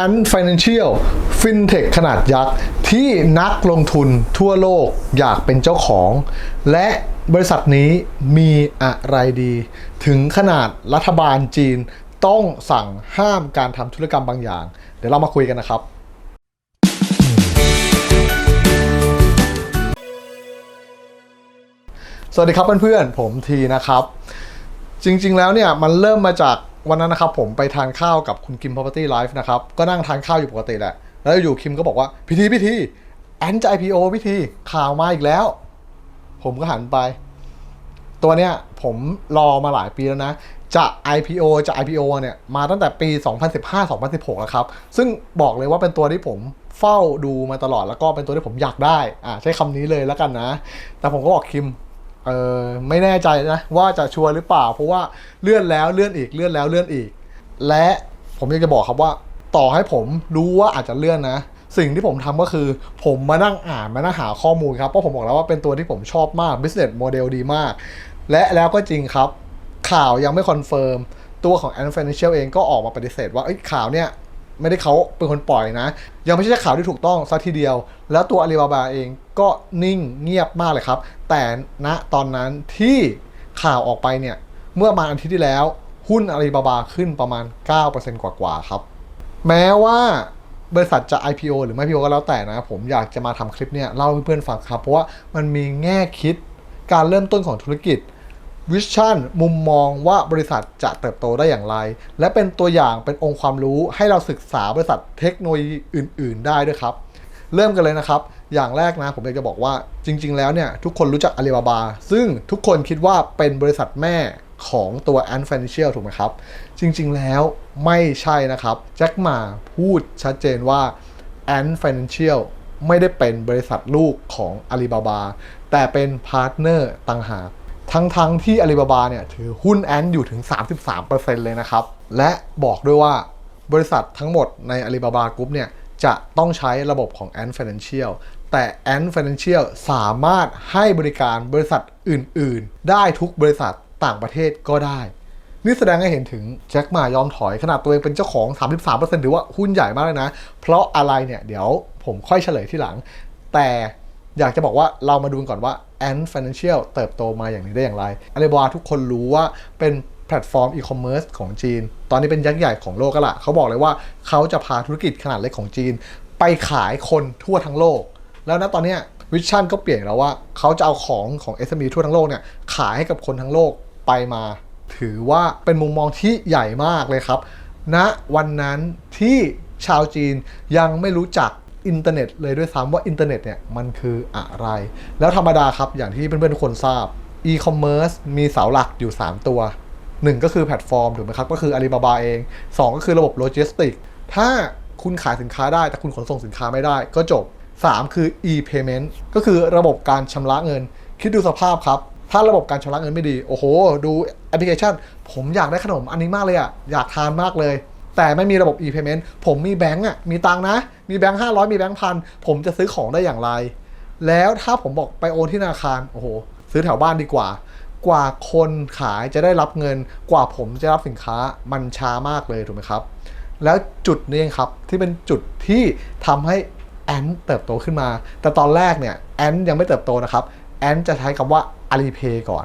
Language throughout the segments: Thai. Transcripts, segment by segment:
Ant Financial FinTech ขนาดยักษ์ที่นักลงทุนทั่วโลกอยากเป็นเจ้าของ และบริษัทนี้มีอะไรดี ถึงขนาดรัฐบาลจีนต้องสั่งห้ามการทำธุรกรรมบางอย่าง เดี๋ยวเรามาคุยกันนะครับสวัสดีครับเพื่อนๆ ผมทีนะครับ จริงๆแล้วเนี่ยมันเริ่มมาจาก วันนั้นนะครับผมไปทานข้าวกับคุณคิม property life นะครับ ก็นั่งทานข้าวอยู่ปกติแหละ แล้วอยู่คิมก็บอกว่าพิธีพิธีแอนจะ IPO พิธีข่าวมาอีกแล้ว ผมก็หันไป ตัวเนี้ยผมรอมาหลายปีแล้วนะ จะ IPO จะ IPO เนี่ยมาตั้งแต่ปี 2015-2016แล้วครับ ซึ่งบอกเลยว่าเป็นตัวที่ผมเฝ้าดูมาตลอดแล้วก็เป็นตัวที่ผมอยากได้อ่าใช้คำนี้เลยแล้วกันนะ แต่ผมก็บอกคิม เออไม่แน่ใจนะว่าจะชัวร์หรือเปล่า เพราะว่าเลื่อนแล้วเลื่อนอีกเลื่อนแล้วเลื่อนอีก และผมอยากจะบอกครับว่า ต่อให้ผมรู้ว่าอาจจะเลื่อนนะ สิ่งที่ผมทำก็คือ ผมมานั่งอ่านมานั่งหาข้อมูลครับเพราะผมบอกแล้วว่าเป็นตัวที่ผมชอบมาก business model ดีมาก และแล้วก็จริงครับ ข่าวยังไม่คอนเฟิร์มตัวของ Ant Financial เองก็ออกมาปฏิเสธว่าข่าวเนี่ย ไม่ได้เขาเป็นคนปล่อยนะ ยังไม่ใช่ข่าวที่ถูกต้องสักทีเดียว แล้วตัวอาลีบาบาเองก็นิ่งเงียบมากเลยครับ แต่ณตอนนั้นที่ข่าวออกไปเนี่ย เมื่อมาอาทิตย์ที่แล้ว หุ้นอาลีบาบาขึ้นประมาณ 9%กว่าๆครับ แม้ว่าบริษัทจะ IPO หรือไม่ IPO ก็แล้วแต่นะ ผมอยากจะมาทำคลิปเนี่ยเล่าให้เพื่อนฟังครับ เพราะว่ามันมีแง่คิดการเริ่มต้นของธุรกิจ วิชั่นมุมมองว่าบริษัทจะเติบโตได้อย่างไร และเป็นตัวอย่างเป็นองค์ความรู้ให้เราศึกษาบริษัทเทคโนโลยีอื่น ๆ ได้ด้วยครับ เริ่มกันเลยนะครับ อย่างแรกนะผมอยากจะบอกว่าจริง ๆ แล้วเนี่ยทุกคนรู้จัก Alibaba ซึ่งทุกคนคิดว่าเป็นบริษัทแม่ของตัว Ant Financial ถูกไหมครับ จริง ๆ แล้วไม่ใช่นะครับ แจ็คหมาพูดชัดเจนว่า Ant Financial ไม่ได้เป็นบริษัทลูกของ Alibaba แต่เป็นพาร์ทเนอร์ต่างหาก ทั้งๆทที่ Alibaba เนี่ยถือหุ้นแอนอยู่ถึง 33%เลยนะครับ และบอกด้วยว่าบริษัททั้งหมดใน Alibaba Group เนี่ยจะต้องใช้ระบบของ Ant Financial แต่ Ant Financial สามารถให้บริการบริษัทอื่น ๆ ได้ทุกบริษัทต่างประเทศก็ได้ นี่แสดงให้เห็นถึงแจ็คมายอมถอยขนาดตัวเองเป็นเจ้าของ 33%ถือว่าหุ้นใหญ่มากเลยนะ เพราะอะไรเนี่ย เดี๋ยวผมค่อยเฉลยที่หลัง แต่อยากจะบอกว่าเรามาดูก่อนว่า Ant Financial เติบโตมาอย่างนี้ได้อย่างไร Alibaba ทุกคนรู้ว่าเป็นแพลตฟอร์มอีคอมเมิร์ซของจีน ตอนนี้เป็นยักษ์ใหญ่ของโลกก็ละเขาบอกเลยว่าเขาจะพาธุรกิจขนาดเล็กของจีน ไปขายคนทั่วทั้งโลก แล้วนะตอนนี้วิชั่นก็เปลี่ยนแล้วว่าเขาจะเอาของของ SME ทั่วทั้งโลกเนี่ยขายให้กับคนทั้งโลกไปมา ถือว่าเป็นมุมมองที่ใหญ่มากเลยครับณวันนั้นที่ชาวจีนยังไม่รู้จัก อินเทอร์เน็ตเลยด้วยซ้ำว่าอินเทอร์เน็ตเนี่ยมันคืออะไร แล้วธรรมดาครับอย่างที่เพื่อนๆทุกคนทราบอีคอมเมิร์ซมีเสาหลักอยู่ 3 ตัว 1 ก็คือแพลตฟอร์มถูกไหมครับ ก็คือ Alibaba เอง 2 ก็คือระบบโลจิสติก ถ้าคุณขายสินค้าได้แต่คุณขนส่งสินค้าไม่ได้ก็จบ 3 คือ e-payment ก็คือระบบการชำระเงิน คิดดูสภาพครับ ถ้าระบบการชำระเงินไม่ดี โอ้โห ดูแอปพลิเคชัน ผมอยากได้ขนมอันนี้มากเลยอะอยากทานมากเลย แต่ไม่มีระบบ e-payment ผมมีแบงก์อะมีตังนะ มีแบงค์ห้าร้อยมีแบงค์พันผมจะซื้อของได้อย่างไร แล้วถ้าผมบอกไปโอนที่ธนาคารโอ้โหซื้อแถวบ้านดีกว่า กว่าคนขายจะได้รับเงิน กว่าผมจะรับสินค้ามันช้ามากเลยถูกไหมครับ แล้วจุดนี้เองครับที่เป็นจุดที่ทำให้แอนเติบโตขึ้นมา แต่ตอนแรกเนี่ยแอนยังไม่เติบโตนะครับแอนจะใช้คำว่า Alipay ก่อน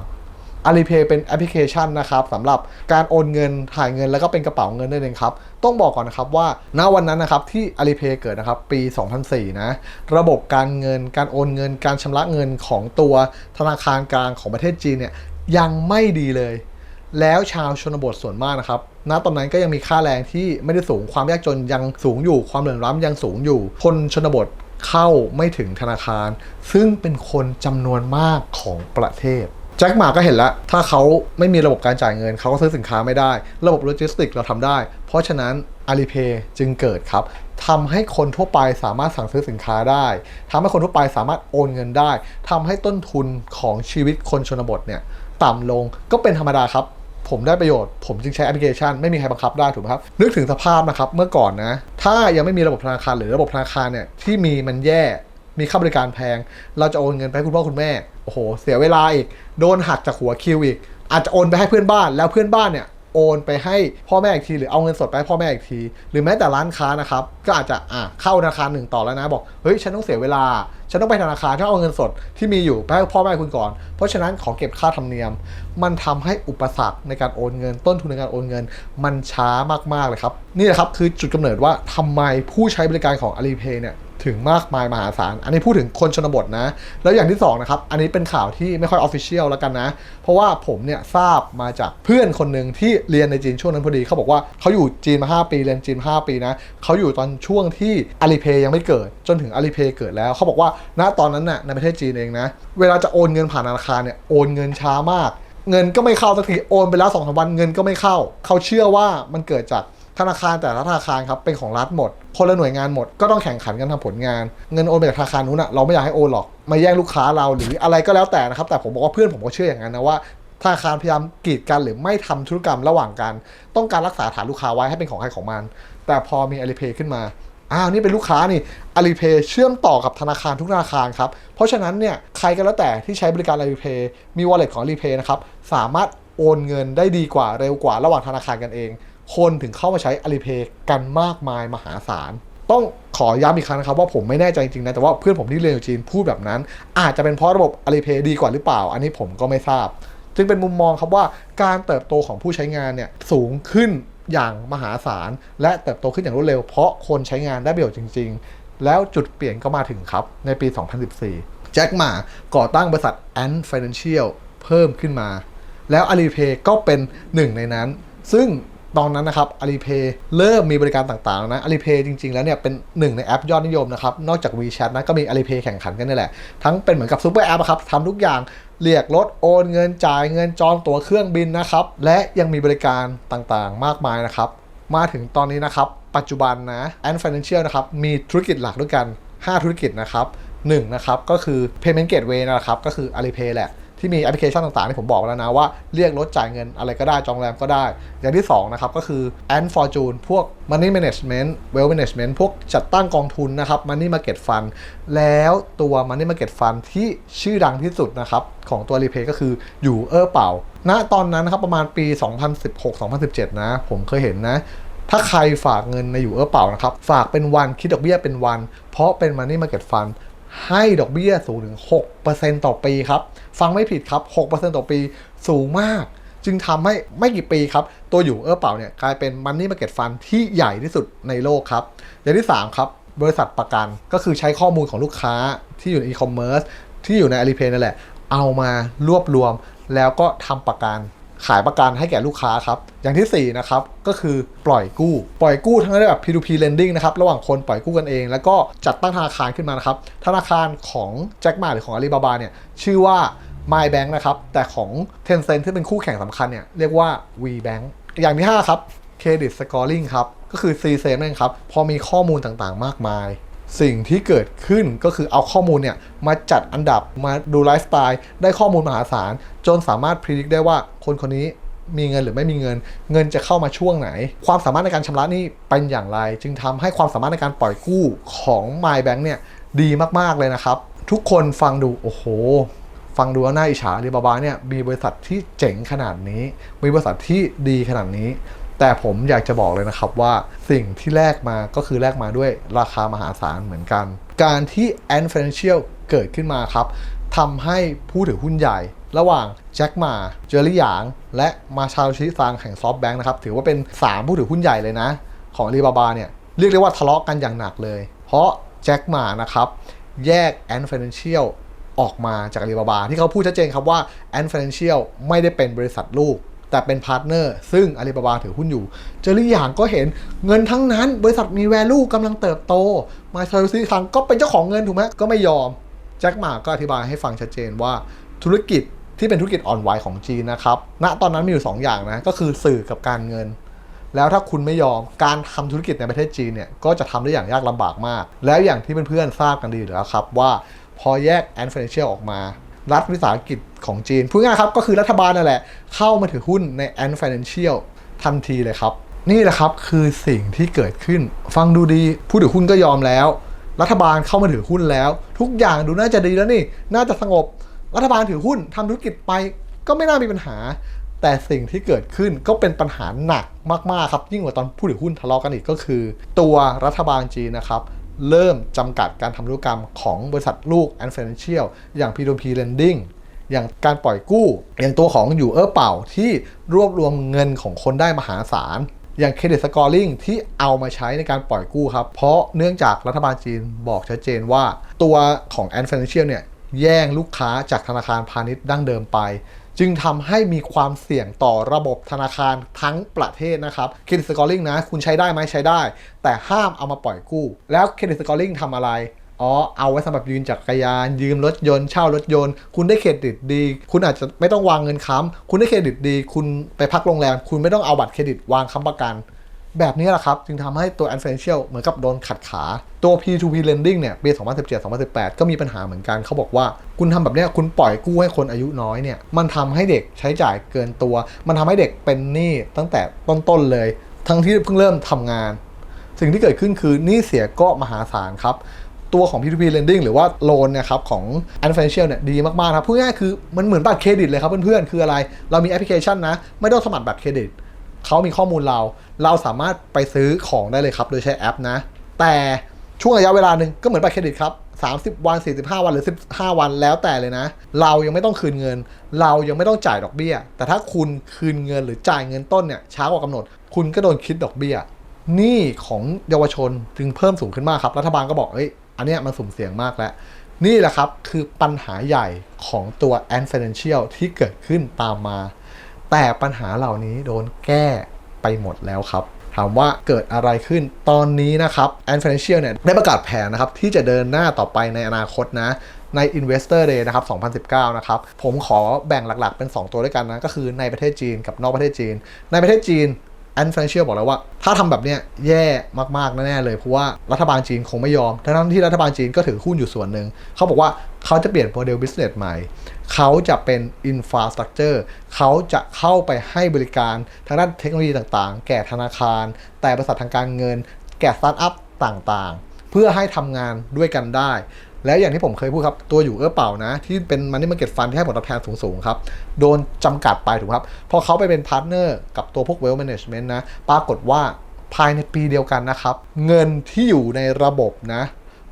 Alipay เป็นแอปพลิเคชันนะครับสำหรับการโอนเงินถ่ายเงินแล้วก็เป็นกระเป๋าเงินนั่นเองครับ ต้องบอกก่อนนะครับว่าณวันนั้นนะครับที่ Alipay เกิดนะครับปี 2004 นะ ระบบการเงินการโอนเงิน การชำระเงินของตัวธนาคารกลางของประเทศจีนเนี่ยยังไม่ดีเลย แล้วชาวชนบทส่วนมากนะครับณตอนนั้นก็ยังมีค่าแรงที่ไม่ได้สูงความยากจนยังสูงอยู่ ความเหลื่อมล้ำยังสูงอยู่ คนชนบทเข้าไม่ถึงธนาคาร ซึ่งเป็นคนจำนวนมากของประเทศ แจ็คหมาก็เห็นแล้ว ถ้าเขาไม่มีระบบการจ่ายเงิน เขาก็ซื้อสินค้าไม่ได้ ระบบโลจิสติกเราทำได้ เพราะฉะนั้น Alipay จึงเกิดครับทำให้คนทั่วไปสามารถสั่งซื้อสินค้าได้ทำให้คนทั่วไปสามารถโอนเงินได้ทำให้ต้นทุนของชีวิตคนชนบทเนี่ยต่ำลงก็เป็นธรรมดาครับ ผมได้ประโยชน์ ผมจึงใช้แอปพลิเคชัน ไม่มีใครบังคับได้ถูกไหมครับ นึกถึงสภาพนะครับเมื่อก่อนนะ ถ้ายังไม่มีระบบธนาคารหรือระบบธนาคารเนี่ยที่มีมันแย่ มีค่าบริการแพง เราจะโอนเงินไปให้คุณพ่อคุณแม่ โอ้โห เสียเวลาอีก โดนหักจากหัวคิวอีก อาจจะโอนไปให้เพื่อนบ้าน แล้วเพื่อนบ้านเนี่ยโอนไปให้พ่อแม่อีกที หรือเอาเงินสดไปให้พ่อแม่อีกที หรือแม้แต่ร้านค้านะครับ ก็อาจจะอะเข้าธนาคารหนึ่งต่อแล้วนะ บอก เฮ้ย ฉันต้องเสียเวลา ฉันต้องไปธนาคารถ้าเอาเงินสดที่มีอยู่ไปให้พ่อแม่คุณก่อน เพราะฉะนั้นขอเก็บค่าธรรมเนียม มันทำให้อุปสรรคในการโอนเงิน ต้นทุนในการโอนเงิน มันช้ามากๆเลยครับ นี่แหละครับคือจุดกำเนิดว่าทำไมผู้ใช้บริการของ Alipay เนี่ย ถึงมากมายมหาศาล อันนี้พูดถึงคนชนบทนะ แล้วอย่างที่สองนะครับ อันนี้เป็นข่าวที่ไม่ค่อยออฟฟิเชียลแล้วกันนะ เพราะว่าผมเนี่ยทราบมาจากเพื่อนคนหนึ่งที่เรียนในจีนช่วงนั้นพอดี เขาบอกว่าเขาอยู่จีนมา 5 ปีเรียนจีนมา5ปีนะ เขาอยู่ตอนช่วงที่ Alipay ยังไม่เกิด จนถึง Alipay เกิดแล้ว เขาบอกว่าณตอนนั้นน่ะในประเทศจีนเองนะ เวลาจะโอนเงินผ่านธนาคารเนี่ย โอนเงินช้ามาก เงินก็ไม่เข้าสักที โอนไปแล้วสองสามวันเงินก็ไม่เข้า เขาเชื่อว่ามันเกิดจาก ธนาคารแต่ละธนาคารครับเป็นของรัฐหมดคนละหน่วยงานหมดก็ต้องแข่งขันกันทำผลงาน เงินโอนไปจากธนาคารนู้นอะเราไม่อยากให้โอนหรอกมาแย่งลูกค้าเราหรืออะไรก็แล้วแต่นะครับ แต่ผมบอกว่าเพื่อนผมก็เชื่ออย่างนั้นนะว่าธนาคารพยายามกีดกันหรือไม่ทำธุรกรรมระหว่างกัน ต้องการรักษาฐานลูกค้าไว้ให้เป็นของใครของมัน แต่พอมี Alipay ขึ้นมาอ้าวนี่เป็นลูกค้านี่ Alipay เชื่อมต่อกับธนาคารทุกธนาคารครับ เพราะฉะนั้นเนี่ยใครก็แล้วแต่ที่ใช้บริการ Alipay มี wallet ของ Alipay นะครับสามารถโอนเงินได้ดีกว่าเร็วกว่าระหว่างธนาคารกันเอง คนถึงเข้ามาใช้ Alipay กันมากมายมหาศาล ต้องขอย้ำอีกครั้งนะครับว่าผมไม่แน่ใจจริงๆนะ แต่ว่าเพื่อนผมที่เรียนอยู่จีนพูดแบบนั้น อาจจะเป็นเพราะระบบ Alipay ดีกว่าหรือเปล่า อันนี้ผมก็ไม่ทราบ จึงเป็นมุมมองครับว่าการเติบโตของผู้ใช้งานเนี่ยสูงขึ้นอย่างมหาศาล และเติบโตขึ้นอย่างรวดเร็ว เพราะคนใช้งานได้ประโยชน์จริง ๆ แล้วจุดเปลี่ยนก็มาถึงครับในปี 2014 แจ็คหมาก่อตั้งบริษัท Ant Financial เพิ่มขึ้นมา แล้ว Alipay ก็เป็นหนึ่งในนั้น ซึ่ง ตอนนั้นนะครับ Alipay เริ่มมีบริการต่างๆแล้วนะ Alipay จริง ๆ แล้วเนี่ยเป็นหนึ่งในแอปยอดนิยมนะครับ นอกจาก WeChat นะก็มี Alipay แข่งขันกันนี่แหละ ทั้งเป็นเหมือนกับซูเปอร์แอปครับทำทุกอย่างเรียกรถโอนเงินจ่ายเงินจองตั๋วเครื่องบินนะครับ และยังมีบริการต่างๆ มากมายนะครับ มาถึงตอนนี้นะครับ ปัจจุบันนะ Ant Financial นะครับมีธุรกิจหลักด้วยกัน 5 ธุรกิจนะครับหนึ่งนะครับก็คือ Payment Gateway นะครับก็คือ Alipay แหละ ที่มีแอปพลิเคชันต่างๆที่ผมบอกแล้วนะว่าเรียกรถจ่ายเงินอะไรก็ได้จองแรมก็ได้ อย่างที่2นะครับก็คือ Ant Fortune พวก Money Management Wealth Management พวกจัดตั้งกองทุนนะครับ Money Market Fund แล้วตัว Money Market Fund ที่ชื่อดังที่สุดนะครับของตัว Repay ก็คืออยู่เออเป่าณตอนนั้นนะครับประมาณปี 2016-2017 นะ ผมเคยเห็นนะถ้าใครฝากเงินในอยู่เออเป่านะครับ ฝากเป็นวันคิดดอกเบี้ยเป็นวัน เพราะเป็น Money Market Fund ให้ดอกเบี้ยสูงถึง 6%ต่อปีครับ ฟังไม่ผิดครับ 6%ต่อปีสูงมาก จึงทำให้ไม่กี่ปีครับ ตัวอยู่เออเป่าเนี่ยกลายเป็น Money Market Fund ที่ใหญ่ที่สุดในโลกครับ อย่างที่ 3 ครับ บริษัทประกันก็คือใช้ข้อมูลของลูกค้าที่อยู่ในอีคอมเมิร์ซที่อยู่ใน Alipay นั่นแหละ เอามารวบรวมแล้วก็ทำประกัน ขายประกันให้แก่ลูกค้าครับ อย่างทีสี่4นะครับก็คือปล่อยกู้ ปล่อยกู้ทั้งในแบบ P2P lending นะครับระหว่างคนปล่อยกู้กันเอง แล้วก็จัดตั้งธนาคารขึ้นมานะครับธนาคารของแจ็คมาหรือของ Alibaba เนี่ยชื่อว่า MyBank นะครับแต่ของ Tencent ที่เป็นคู่แข่งสำคัญเนี่ยเรียกว่า WeBank อย่างที่ 5 ครับ Credit Scoring ครับก็คือ c s a นั่นครับ พอมีข้อมูลต่างๆ มากมาย สิ่งที่เกิดขึ้นก็คือเอาข้อมูลเนี่ยมาจัดอันดับมาดูไลฟ์สไตล์ได้ข้อมูลมหาศาล จนสามารถพิจิตรได้ว่าคนคนนี้มีเงินหรือไม่มีเงิน เงินจะเข้ามาช่วงไหน ความสามารถในการชำระนี้เป็นอย่างไร จึงทำให้ความสามารถในการปล่อยกู้ของ MyBank เนี่ยดีมากๆเลยนะครับ ทุกคนฟังดูโอ้โห ฟังดูแล้วน่าอิจฉาอาลีบาบาเนี่ยมีบริษัทที่เจ๋งขนาดนี้ มีบริษัทที่ดีขนาดนี้ แต่ผมอยากจะบอกเลยนะครับว่าสิ่งที่แลกมาก็คือแลกมาด้วยราคามหาศาลเหมือนกัน การที่ Ant Financial เกิดขึ้นมาครับทำให้ผู้ถือหุ้นใหญ่ ระหว่างแจ็คมาเจอรี่หยาง และมาชาชิซางแห่งซอฟต์แบงค์นะครับถือว่าเป็น 3 ผู้ถือหุ้นใหญ่เลยนะ ของอาลีบาบาเนี่ยเรียกได้ว่าทะเลาะกันอย่างหนักเลย เพราะแจ็คมานะครับแยก Ant Financial ออกมาจากอาลีบาบาที่เขาพูดชัดเจนครับว่า Ant Financial ไม่ได้เป็นบริษัทลูก แต่เป็นพาร์ทเนอร์ซึ่งอาลีบาบาถือหุ้นอยู่ เจอรี่หยางก็เห็นเงินทั้งนั้น บริษัทมี value กำลังเติบโต มาชาซิซังก็เป็นเจ้าของเงินถูกไหมก็ไม่ยอม แจ็คหมาก็อธิบายให้ฟังชัดเจนว่าธุรกิจที่เป็นธุรกิจอ่อนไหวของจีนนะครับ ณ ตอนนั้นมีอยู่ 2 อย่างนะ ก็คือสื่อกับการเงิน แล้วถ้าคุณไม่ยอม การทำธุรกิจในประเทศจีนเนี่ย ก็จะทำได้อย่างยากลำบากมาก แล้วอย่างที่เพื่อนๆทราบกันดีอยู่แล้วครับว่า พอแยก Ant Financial ออกมา รัฐวิสาหกิจของจีนพูดง่ายครับก็คือรัฐบาลนั่นแหละ เข้ามาถือหุ้นใน Ant Financial ทันทีเลยครับ นี่แหละครับคือสิ่งที่เกิดขึ้น ฟังดูดี ผู้ถือหุ้นก็ยอมแล้ว รัฐบาลเข้ามาถือหุ้นแล้ว ทุกอย่างดูน่าจะดีแล้วนี่ น่าจะสงบ รัฐบาลถือหุ้นทำธุรกิจไป ก็ไม่น่ามีปัญหา แต่สิ่งที่เกิดขึ้นก็เป็นปัญหาหนักมากๆครับยิ่งกว่าตอนผู้ถือหุ้นทะเลาะกันอีกก็คือ ตัวรัฐบาลจีนนะครับ เริ่มจำกัดการทำธุรกรรมของบริษัทลูก and Financial อย่าง P2P Lending อย่างการปล่อยกู้ อย่างตัวของอยู่เออเป่าที่รวบรวมเงินของคนได้มหาศาล อย่างเครดิตสกอร์ลิงที่เอามาใช้ในการปล่อยกู้ครับ เพราะเนื่องจากรัฐบาลจีนบอกชัดเจนว่า ตัวของ a n Financial เนี่ยแย่งลูกค้าจากธนาคารพาณิชย์ดั้งเดิมไป จึงทำให้มีความเสี่ยงต่อระบบธนาคารทั้งประเทศนะครับเครดิตสกอร์ลิงนะคุณใช้ได้ไหมใช้ได้ แต่ห้ามเอามาปล่อยกู้ แล้วเครดิตสกอร์ลิงทำอะไรอ๋อ เอาไว้สำหรับยืมจักรยาน ยืมรถยนต์ เช่ารถยนต์ คุณได้เครดิตดี คุณอาจจะไม่ต้องวางเงินค้ำคุณได้เครดิตดี คุณไปพักโรงแรม คุณไม่ต้องเอาบัตรเครดิตวางค้ำประกัน แบบนี้แหละครับ จึงทำให้ตัว a n Financial เหมือนกับโดนขัดขา ตัว P2P Lending เนี่ย ปี 2017-2018 ก็มีปัญหาเหมือนกันเขาบอกว่า คุณทำแบบนี้คุณปล่อยกู้ให้คนอายุน้อยเนี่ย มันทำให้เด็กใช้จ่ายเกินตัว มันทำให้เด็กเป็นหนี้ตั้งแต่ต้นๆเลย ทั้งที่เพิ่งเริ่มทำงาน สิ่งที่เกิดขึ้นคือหนี้เสียก็มหาศาลครับตัวของ P2P Lending หรือว่าโลนนี่ยครับของ a n Financial เนี่ยดีมากๆครับพูดง่ายๆคือมันเหมือนบัตรเครดิตเลยครับเพื่อนๆ คืออะไร เรามีแอปพลิเคชันนะ ไม่ต้องสมัครบัตรเครดิต เขามีข้อมูลเรา เราสามารถไปซื้อของได้เลยครับ โดยใช้แอปนะ แต่ช่วงระยะเวลาหนึ่งก็เหมือนบัตรเครดิตครับ 30 วัน 45 วันหรือ 15 วันแล้วแต่เลยนะ เรายังไม่ต้องคืนเงิน เรายังไม่ต้องจ่ายดอกเบี้ย แต่ถ้าคุณคืนเงินหรือจ่ายเงินต้นเนี่ยช้ากว่ากำหนด คุณก็โดนคิดดอกเบี้ยหนี้ของเยาวชนจึงเพิ่มสูงขึ้นมากครับ รัฐบาลก็บอกเอ้ยอันเนี้ยมันสุ่มเสี่ยงมากแล้ว นี่แหละครับคือปัญหาใหญ่ของตัว a n Financial ที่เกิดขึ้นตามมา แต่ปัญหาเหล่านี้โดนแก้ไปหมดแล้วครับ ถามว่าเกิดอะไรขึ้นตอนนี้นะครับ a n Financial เนี่ยได้ประกาศแผนนะครับ ที่จะเดินหน้าต่อไปในอนาคตนะใน Investor Day นะครับ 2019 นะครับ ผมขอแบ่งหลัก ๆ เป็น 2 ตัวด้วยกันนะ ก็คือในประเทศจีนกับนอกประเทศจีน ในประเทศจีน a n Financial บอกแล้วว่า ถ้าทำแบบเนี้ยแย่มากๆ แน่ ๆ เลย เพราะว่ารัฐบาลจีนคงไม่ยอม ทั้งที่รัฐบาลจีนก็ถือหุ้นอยู่ส่วนหนึ่ง เขาบอกว่าเขาจะเปลี่ยนโมเดล business ใหม่ เขาจะเป็น infrastructure เขาจะเข้าไปให้บริการทางด้านเทคโนโลยีต่างๆ แก่ธนาคาร แต่บริษัททางการเงิน แก่สตาร์ทอัพต่างๆ เพื่อให้ทำงานด้วยกันได้ แล้วอย่างที่ผมเคยพูดครับ ตัวอยู่เอื้อเป่านะ ที่เป็นมันนี่มาเก็ตฟันที่ให้ผลตอบแทนสูงๆครับ โดนจำกัดไปถูกครับ พอเขาไปเป็นพาร์ทเนอร์กับตัวพวก Wealth Management นะ ปรากฏว่าภายในปีเดียวกันนะครับ เงินที่อยู่ในระบบนะ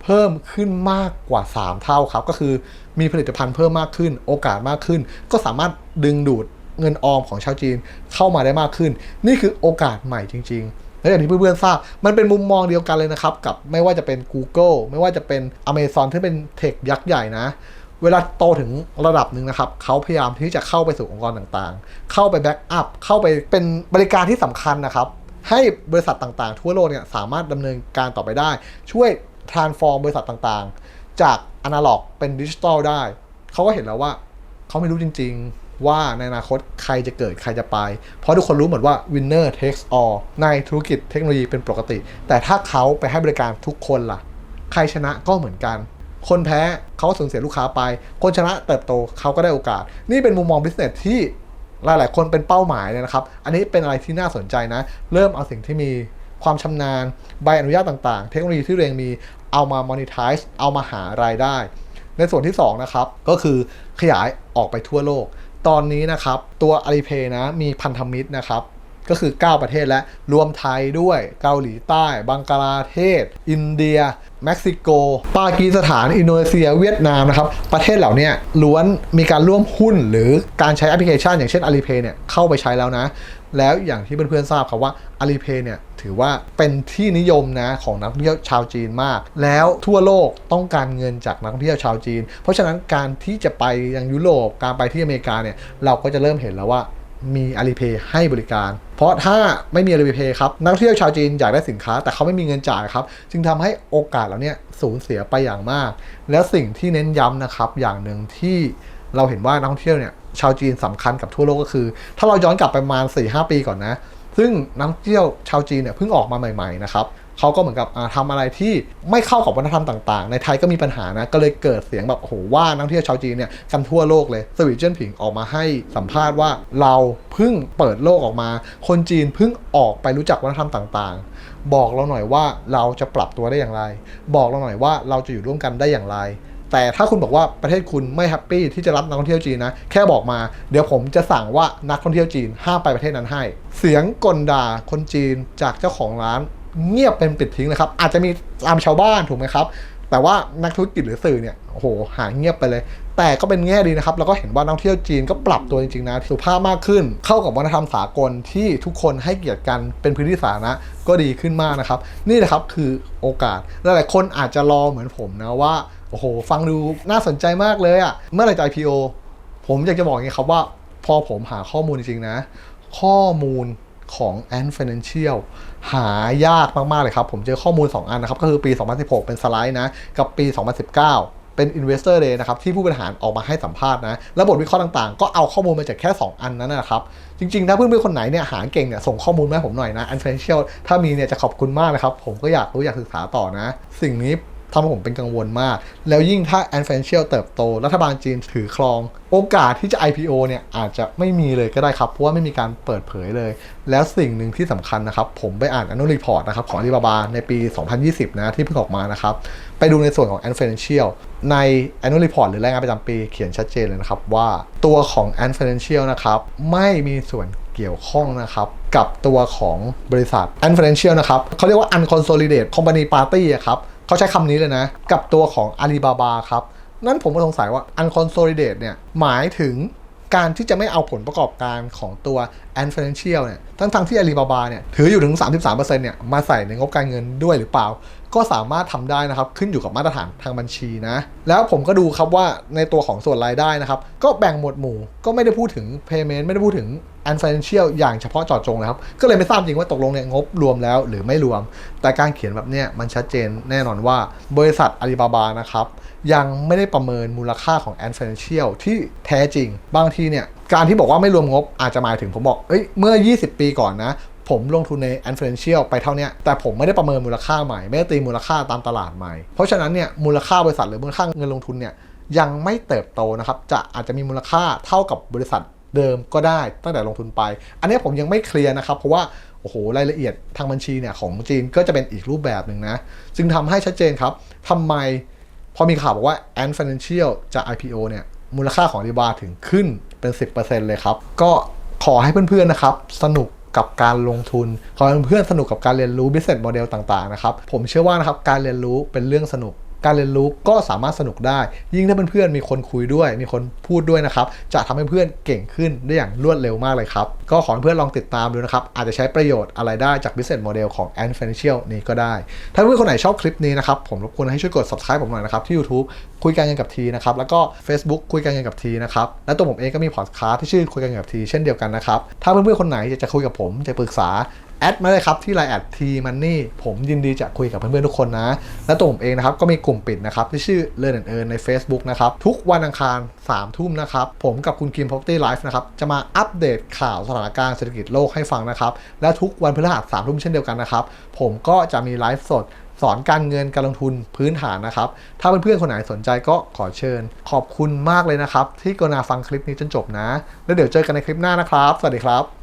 เพิ่มขึ้นมากกว่า 3 เท่าครับ ก็คือมีผลิตภัณฑ์เพิ่มมากขึ้น โอกาสมากขึ้น ก็สามารถดึงดูดเงินออมของชาวจีนเข้ามาได้มากขึ้น นี่คือโอกาสใหม่จริง ๆ และอย่างที่เพื่อนๆทราบ มันเป็นมุมมองเดียวกันเลยนะครับ กับไม่ว่าจะเป็น Google ไม่ว่าจะเป็น Amazon ที่เป็นเทคยักษ์ใหญ่นะ เวลาโตถึงระดับหนึ่งนะครับ เขาพยายามที่จะเข้าไปสู่องค์กรต่างๆ เข้าไปแบ็กอัพ เข้าไปเป็นบริการที่สำคัญนะครับ ให้บริษัทต่างๆ ทั่วโลกเนี่ยสามารถดำเนินการต่อไปได้ ช่วย transform บริษัทต่างๆ จากอนาล็อกเป็นดิจิตอลได้ เขาก็เห็นแล้วว่า เขาไม่รู้จริง ๆ ว่าในอนาคตใครจะเกิดใครจะไป เพราะทุกคนรู้หมดว่า winner takes all ในธุรกิจเทคโนโลยีเป็นปกติ แต่ถ้าเขาไปให้บริการทุกคนล่ะ ใครชนะก็เหมือนกัน คนแพ้เขาก็สูญเสียลูกค้าไป คนชนะเติบโตเขาก็ได้โอกาส นี่เป็นมุมมอง business ที่หลาย ๆ คนเป็นเป้าหมายเลยนะครับ อันนี้เป็นอะไรที่น่าสนใจนะ เริ่มเอาสิ่งที่มี ความชำนาญ ใบอนุญาตต่างๆ เทคโนโลยีที่ตัวเองมีเอามา monetize เอามาหารายได้ ในส่วนที่ 2 นะครับ ก็คือขยายออกไปทั่วโลก ตอนนี้นะครับ ตัว Alipay นะ มีพันธมิตรนะครับ ก็คือ 9 ประเทศและรวมไทยด้วยเกาหลีใต้ บังกลาเทศ อินเดีย เม็กซิโก ปากีสถาน อินโดนีเซีย เวียดนามนะครับ ประเทศเหล่านี้ล้วนมีการร่วมหุ้นหรือการใช้แอปพลิเคชัน อย่างเช่น Alipay เนี่ยเข้าไปใช้แล้วนะ แล้วอย่างที่เพื่อนๆทราบครับว่า Alipay เนี่ยถือว่าเป็นที่นิยมนะของนักท่องเที่ยวชาวจีนมาก แล้วทั่วโลกต้องการเงินจากนักท่องเที่ยวชาวจีน เพราะฉะนั้นการที่จะไปยังยุโรปการไปที่อเมริกาเนี่ยเราก็จะเริ่มเห็นแล้วว่ามี Alipay ให้บริการ เพราะถ้าไม่มี Alipay ครับนักท่องเที่ยวชาวจีนอยากได้สินค้า แต่เขาไม่มีเงินจ่ายครับ จึงทำให้โอกาสเหล่าเนี้ยสูญเสียไปอย่างมาก แล้วสิ่งที่เน้นย้ำนะครับอย่างหนึ่งที่เราเห็นว่านักท่องเที่ยวเนี่ย ชาวจีนสำคัญกับทั่วโลกก็คือ ถ้าเราย้อนกลับไปประมาณ4-5ปีก่อนนะ ซึ่งนักท่องเที่ยวชาวจีนเนี่ยเพิ่งออกมาใหม่ๆนะครับเขาก็เหมือนกับอ่าทำอะไรที่ไม่เข้ากับวัฒนธรรมต่างๆ ในไทยก็มีปัญหานะ ก็เลยเกิดเสียงแบบโหว่านักเที่ยวชาวจีนเนี่ยกันทั่วโลกเลยสวีเจนผิงออกมาให้สัมภาษณ์ว่าเราเพิ่งเปิดโลกออกมา คนจีนเพิ่งออกไปรู้จักวัฒนธรรมต่างๆ บอกเราหน่อยว่าเราจะปรับตัวได้อย่างไร บอกเราหน่อยว่าเราจะอยู่ร่วมกันได้อย่างไร แต่ถ้าคุณบอกว่าประเทศคุณไม่แฮปปี้ที่จะรับนักท่องเที่ยวจีนนะ แค่บอกมาเดี๋ยวผมจะสั่งว่านักท่องเที่ยวจีนห้ามไปประเทศนั้นให้ เสียงกลด่าคนจีนจากเจ้าของร้านเงียบเป็นปิดทิ้งนะครับ อาจจะมีตามชาวบ้านถูกไหมครับ แต่ว่านักธุรกิจหรือสื่อเนี่ยโอ้โหหายเงียบไปเลย แต่ก็เป็นแง่ดีนะครับแล้วก็เห็นว่านักท่องเที่ยวจีนก็ปรับตัวจริงๆนะสุภาพมากขึ้น เข้ากับวัฒนธรรมสากลที่ทุกคนให้เกียรติกันเป็นพื้นที่สาธารณะก็ดีขึ้นมากนะครับ นี่แหละครับคือโอกาสหลายๆคนอาจจะรอเหมือนผมนะว่าโอ้โห ฟังดูน่าสนใจมากเลยอะเมื่อไร่จะ IPO ผมอยากจะบอกอย่างนี้ครับว่า พอผมหาข้อมูลจริงๆนะ ข้อมูลของ Ant Financial หายากมาก ๆ เลยครับ ผมเจอข้อมูล 2 อันนะครับ ก็คือปี 2016 เป็นสไลด์นะ กับปี 2019 เป็น Investor Day นะครับ ที่ผู้บริหารออกมาให้สัมภาษณ์นะ และบทวิเคราะห์ต่างๆ ก็เอาข้อมูลมาจากแค่ 2 อันนั้นนะครับ จริง ๆ ถ้าเพื่อนๆคนไหนเนี่ยหาเก่งเนี่ยส่งข้อมูลมาให้ผมหน่อยนะ Ant Financial ถ้ามีเนี่ยจะขอบคุณมากเลยครับผมก็อยากรู้อยากศึกษาต่อนะ สิ่งนี้ ทำให้ผมเป็นกังวลมาก แล้วยิ่งถ้า a n f i n a n c i a l เติบโต รัฐบาลจีนถือครอง โอกาสที่จะ IPO เนี่ยอาจจะไม่มีเลยก็ได้ครับ เพราะว่าไม่มีการเปิดเผยเลย แล้วสิ่งหนึ่งที่สำคัญนะครับ ผมไปอ่าน annual report นะครับของ Alibaba ในปี 2020 นะที่เพิ่งออกมานะครับ ไปดูในส่วนของ a n f i n a n c i a l ใน annual report หรือรายงานประจำปีเขียนชัดเจนเลยนะครับว่าตัวของ a n f i n a n c i a l นะครับไม่มีส่วนเกี่ยวข้องนะครับกับตัวของบริษัท a n f i n a n c i a l นะครับเขาเรียกว่า unconsolidated company party ครับ เขาใช้คำนี้เลยนะ กับตัวของอาลีบาบาครับ นั่นผมก็สงสัยว่า unconsolidated เนี่ย หมายถึงการที่จะไม่เอาผลประกอบการของตัว Ant Financial เนี่ย ทั้งทงๆที่อาลีบาบาเนี่ย ถืออยู่ถึง 33%เนี่ย มาใส่ในงบการเงินด้วยหรือเปล่า ก็สามารถทำได้นะครับขึ้นอยู่กับมาตรฐานทางบัญชีนะแล้วผมก็ดูครับว่าในตัวของส่วนรายได้นะครับ ก็แบ่งหมวดหมู่ก็ไม่ได้พูดถึง payment ไม่ได้พูดถึง and financial อย่างเฉพาะเจาะจงเลยครับ ก็เลยไม่ทราบจริงว่าตกลงเนี่ยงบรวมแล้วหรือไม่รวม แต่การเขียนแบบเนี้ยมันชัดเจนแน่นอนว่าบริษัทอาลีบาบานะครับยังไม่ได้ประเมินมูลค่าของ a n f i n a n c i a l ที่แท้จริง บางทีเนี่ยการที่บอกว่าไม่รวมงบอาจจะหมายถึงผมบอกเอ้ยเมื่อ 20 ปีก่อนนะ ผมลงทุนใน a n f i n a n c i a l ไปเท่านี้แต่ผมไม่ได้ประเมินมูลค่าใหม่ ไม่ได้ตีมูลค่าตามตลาดใหม่ เพราะฉะนั้นเนี่ยมูลค่าบริษัทหรือมูลค่าเงินลงทุนเนี่ยยังไม่เติบโตนะครับจะอาจจะมีมูลค่าเท่ากับบริษัทเดิมก็ได้ตั้งแต่ลงทุนไป อันนี้ผมยังไม่เคลียร์นะครับ เพราะว่าโอ้โหรายละเอียดทางบัญชีเนี่ยของจีนก็จะเป็นอีกรูปแบบหนึ่งนะ จึงทำให้ชัดเจนครับทำไมพอมีข่าวบอกว่า Ant Financial จะ IPO เนี่ยมูลค่าของ Alibaba ถึงขึ้นเป็น 10%เลยครับ ก็ขอให้เพื่อนๆนะครับ สนุก กับการลงทุน ขอให้เพื่อนสนุกกับการเรียนรู้ business model ต่างๆนะครับ ผมเชื่อว่านะครับการเรียนรู้เป็นเรื่องสนุก การเรียนรู้ก็สามารถสนุกได้ ยิ่งถ้าเพื่อนๆมีคนคุยด้วย มีคนพูดด้วยนะครับ จะทำให้เพื่อนเก่งขึ้นได้อย่างรวดเร็วมากเลยครับ ก็ขอเพื่อนลองติดตามดูนะครับ อาจจะใช้ประโยชน์อะไรได้จาก business model ของ Ant Financial นี้ก็ได้ ถ้าเพื่อนคนไหนชอบคลิปนี้นะครับ ผมรบกวนให้ช่วยกด subscribe ผมหน่อยนะครับ ที่ YouTube คุยกันกันกับทีนะครับ แล้วก็ Facebook คุยกันกันกับทีนะครับ และตัวผมเองก็มีพอดคาสต์ที่ชื่อคุยกันกับทีเช่นเดียวกันนะครับ ถ้าเพื่อนๆคนไหนอยากจะคุยกับผมจะปรึกษา แอดมาเลยครับที่ไลน์แอดทีมันนี่ผมยินดีจะคุยกับเพื่อนๆทุกคนนะ และตัวผมเองนะครับก็มีกลุ่มปิดนะครับที่ชื่อ Learn and Earn ใน Facebook นะครับทุกวันอังคาร3ทุ่มนะครับผมกับคุณคิม Property Life นะครับจะมาอัปเดตข่าวสถานการณ์เศรษฐกิจโลกให้ฟังนะครับและทุกวันพฤหัส3ทุ่มเช่นเดียวกันนะครับผมก็จะมีไลฟ์สดสอนการเงินการลงทุนพื้นฐานนะครับ ถ้าเพื่อนๆคนไหนสนใจก็ขอเชิญ ขอบคุณมากเลยนะครับ ที่กรุณาฟังคลิปนี้จนจบนะ แล้วเดี๋ยวเจอกันในคลิปหน้านะครับ สวัสดีครับ